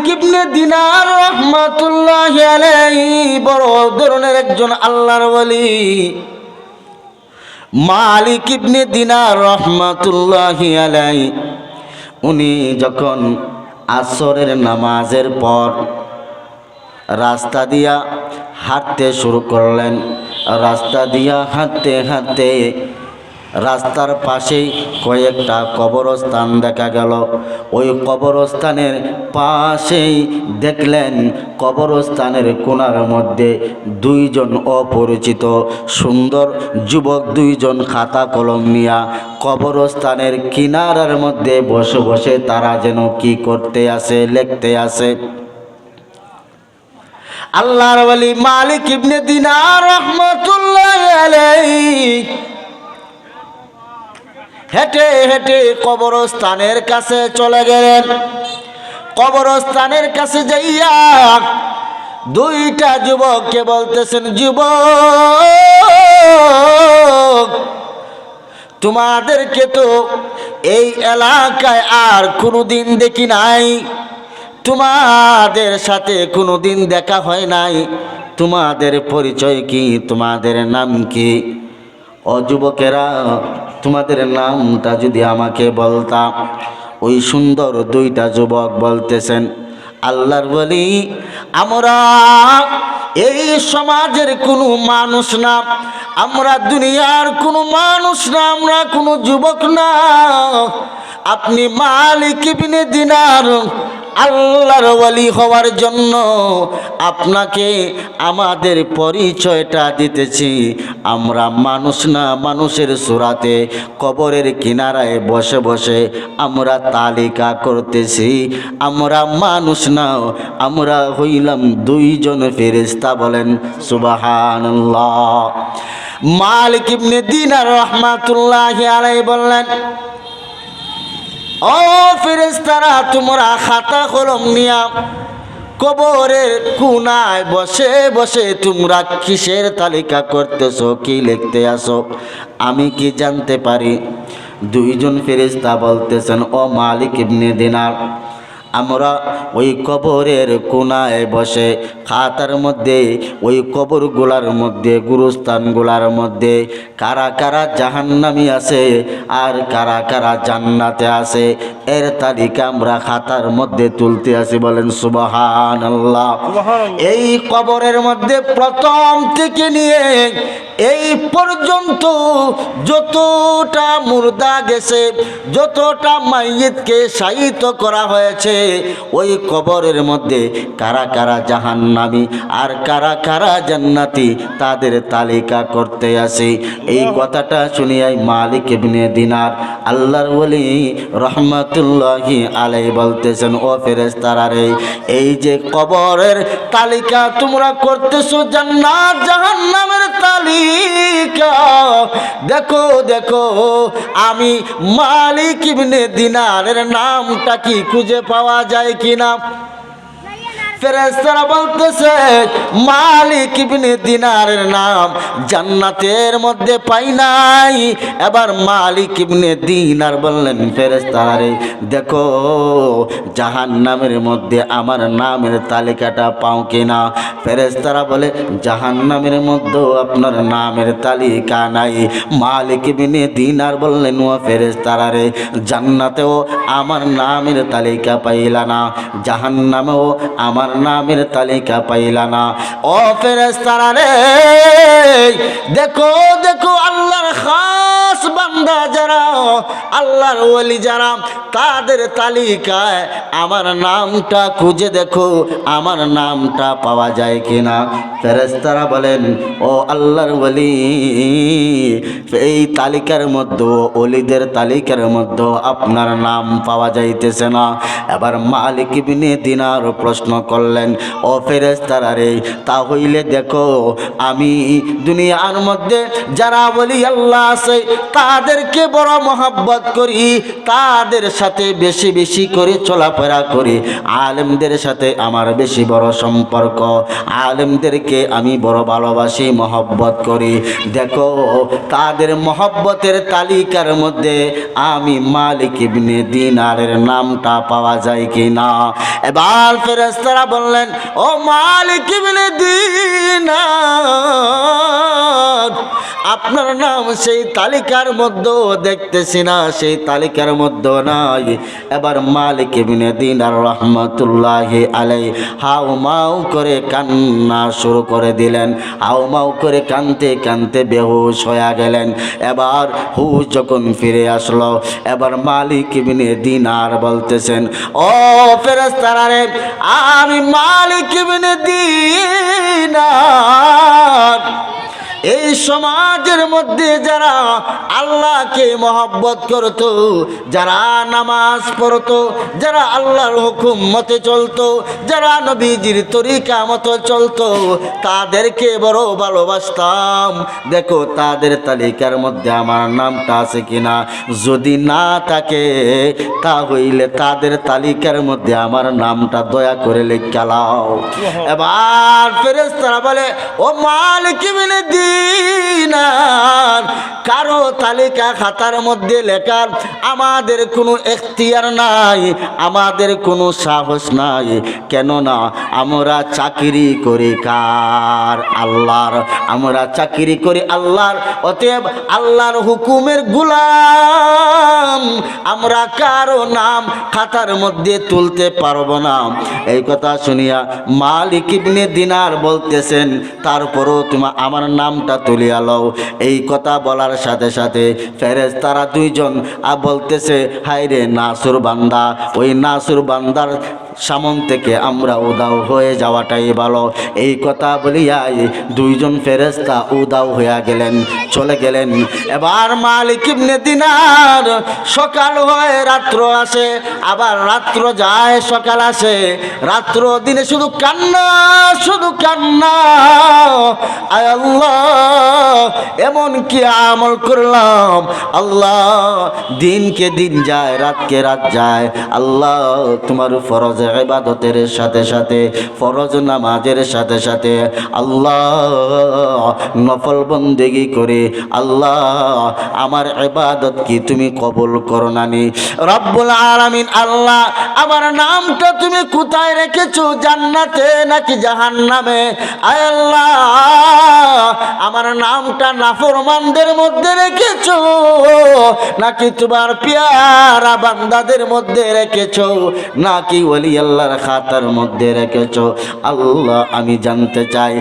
মালিক দিনার রহমাতুল্লাহ আলাইহি বড় ধরনের একজন আল্লাহর ওয়ালি মালিক ইবনে দিনার রহমাতুল্লাহ আলাইহি। উনি যখন আসরের নামাজের পর রাস্তা দিয়া হাঁটতে শুরু করলেন, রাস্তা দিয়া হাঁটতে হাঁটতে রাস্তার পাশেই কয়েকটা কবরস্থান দেখা গেল। ওই কবরস্থানের পাশেই দেখলেন কবরস্থানের কোনার মধ্যে দুইজন অপরিচিত সুন্দর যুবক, দুইজন খাতা কলম নিয়া কবরস্থানের কিনারার মধ্যে বসে বসে তারা যেন কি করতে আসে, লিখতে আসে। আল্লাহর মালিক ইবনে দিনার রহমাতুল্লাহ আলাইহি হেঁটে হেঁটে কবরস্থানের কাছে চলে গেলেন। কবরস্থানের কাছে যাইয়া দুইটা যুবককে বলতেছেন, যুবক, তোমাদেরকে তো এই এলাকায় আর কোনোদিন দেখি নাই। তোমাদের সাথে কোনো দিন দেখা হয় নাই। তোমাদের পরিচয় কি? তোমাদের নাম কি? ও যুবকেরা তোমাদের নামটা যদি আমাকে বলতাম ওই সুন্দর দুইটা যুবক বলতেছেন, আল্লাহর বলি, আমরা এই সমাজের কোনো মানুষ না, আমরা দুনিয়ার কোনো মানুষ না, আমরা কোনো যুবক না। আপনি মালিক ইবনে দিনার আল্লাহর ওয়ালি হওয়ার জন্য আপনাকে আমাদের পরিচয়টা দিতেছি। আমরা মানুষ না, মানুষের সুরাতে, কবরের কিনারায় বসে বসে আমরা তালিকা করতেছি। আমরা মানুষ না, আমরা হইলাম দুইজন ফেরেস্তা বলেন সুবাহান্লাহ মালিক ইবনে দিনার রহমাতুল্লাহ আলাই বললেন, ও ফেরেস্তারা তোমরা খাতা কলম নিয়া কবরের কুনায় বসে বসে তোমরা কিসের তালিকা করতেছো, কি লিখতে আসো আমি কি জানতে পারি? দুইজন ফেরিস্তা বলতেছেন, ও মালিক ইবনে দিনার। আমরা ওই কবরের কোনায় বসে খাতার মধ্যে ওই কবরগুলার মধ্যে গুরুস্থানগুলার মধ্যে কারা কারা জাহান্নামি আছে আর কারা কারা জান্নাতে আছে এর তালিকা আমরা খাতার মধ্যে তুলতে আসি বলেন সুবাহান আল্লাহ এই কবরের মধ্যে প্রথম থেকে নিয়ে এই পর্যন্ত যতটা মুর্দা গেছে যতটা মাইয়িতকে সাহিত্য করা হয়েছে ওই কবরের মধ্যে কারা কারা জাহান্নামি আর কারা কারা জান্নাতি তাদের তালিকা করতে আসি। এই কথাটা শুনিয়াই মালিক ইবনে দিনার আল্লাহর ওলি রহমতুল্লাহি আলাই বলতেছেন, ও ফেরেস্তারা রে, এই যে কবরের তালিকা তোমরা করতেছো জান্নাত, জাহান্নামের তালিকা, দেখো দেখো, আমি মালিক ইবনে দিনারের নামটা কি খুঁজে পাওয়া যায় কিনা? ফেরেস্তারা বলতেছে, মালিক ইবনে দিনারের নাম জান্নাতের মধ্যে পাই নাই। এবার মালিক ইবনে দিনার বললেন ফেরেস্তারা দেখো জাহান নামের মধ্যে আমার নামের তালিকাটা পাও কিনা? ফেরেস্তারা বলে জাহান নামের মধ্যেও আপনার নামের তালিকা নাই। মালিক ইবনে দিনার বললেন, ও ফেরেস্তারা রে, জান্নাতেও আমার নামের তালিকা পাইলা না। জাহান নামেও আমার নামের তালিকা পাইলা না। ও ফেরেস্তারা রে দেখো দেখো আল্লাহর খাস বান্দা যারা আল্লাহর ওলি যারা, তাদের তালিকায় আমার নামটা খুঁজে দেখো, আমার নামটা পাওয়া যায় কিনা। ফেরেস্তারা বলেন, ও আল্লাহর ওলি, এই তালিকার মধ্যে অলিদের তালিকার মধ্যে আপনার নাম পাওয়া যাইতেছে না। এবার মালিক বিনে দিনার প্রশ্ন করলেন, ও ফেরেস্তারা রে তা হইলে দেখো, আমি দুনিয়ার মধ্যে যারা বলি আল্লাহ আছে, তাদেরকে বড় মহাব্বত করি, তাদের সাথে বেশি বেশি করে চলাফেরা করি। আলেমদের সাথে আমার বেশি বড় সম্পর্ক। আলেমদেরকে আমি বড় ভালোবাসি, মহব্বত করি। দেখো, তাদের মহব্বতের তালিকার মধ্যে আমি মালিক ইবনে দিনারের নামটা পাওয়া যায় কি না এবার ফেরেস্তারা বললেন, ও মালিক ইবনে দিনার আপনার নাম সেই তালিকার মধ্যেও দেখতেছি না, সেই তালিকার মধ্যেও নাই। এবার মালিক ইবনে দিনার রহমতুল্লাহ আলাই হাউ মাউ করে কান্না শুরু করে দিলেন, হাউ মাউ করে কানতে কানতে বেহুশ হয়ে গেলেন। এবার হুশ যখন ফিরে আসলো, এবার মালিক ইবনে দিনার বলতেছেন, ও ফেরেস্তারা রে, আমি মালিক ইবনে দিনার। এই সমাজের মধ্যে যারা আল্লাহকে মহব্বত করত যারা নামাজ পড়তো যারা আল্লাহর হুকুম মতে চলতো যারা নবীজির তরিকা মতো চলতো তাদেরকে বড় ভালোবাসতাম। দেখো তাদের তালিকার মধ্যে আমার নামটা আছে কিনা? যদি না থাকে তা হইলে তাদের তালিকার মধ্যে আমার নামটা দয়া করে লেখালাও এবার ফেরেস্তারা বলে ও মালিক মিলে দিনার কারও তালিকা খাতার মধ্যে লেখার আমাদের কোনো এখতিয়ার নাই, আমাদের কোনো সাহস নাই, কেননা আমরা চাকরি করি কার? আল্লাহর, আমরা চাকরি করি আল্লাহর, অতএব আল্লাহর হুকুমের গুলাম আমরা কারও নাম খাতার মধ্যে তুলতে পারব না। এই কথা শুনিয়া মালিক ইবনে দিনার বলতেছেন, তারপরও তোমার আমার নামটা তুলিয়া লও। এই কথা বলার সাথে সাথে ফেরেজ তারা দুইজন আ বলতেছে হাই রে নাসুর বান্দা, ওই নাসুর বান্দার সামন থেকে আমরা উদাও হয়ে যাওয়াটাই ভালো। এই কথা বলিয়াই দুইজন ফেরেস্তা উদাও হইয়া গেলেন, চলে গেলেন। এবার মালিক ইবনে দিনার সকাল হয়ে, রাত্র আসে, আবার রাত্র যায়, সকাল আসে। রাত্র দিনে শুধু কান্না শুধু কান্না। আয় আল্লাহ! এমন কি আমল করলাম, আল্লাহ দিনকে দিন যায়, রাতকে রাত যায়। আল্লাহ তোমার ফরজ ইবাদতের সাথে সাথে, ফরজ নামাজের সাথে সাথে আল্লাহ নফল বন্দেগি করে, আল্লাহ আমার ইবাদত কি তুমি কবুল করো নানি? রব্বুল আলামিন, আল্লাহ আমার নামটা তুমি কোথায় রেখেছো? জান্নাতে নাকি জাহান্নামে? আল্লাহ আমার নামটা নাফরমানদের মধ্যে রেখেছ? নাকি তোমার পিয়ারা বান্দাদের মধ্যে রেখেছ? নাকি ওলি আল্লাহর খাতার মধ্যে রেখেছ? আল্লাহ, আমি জানতে চাই।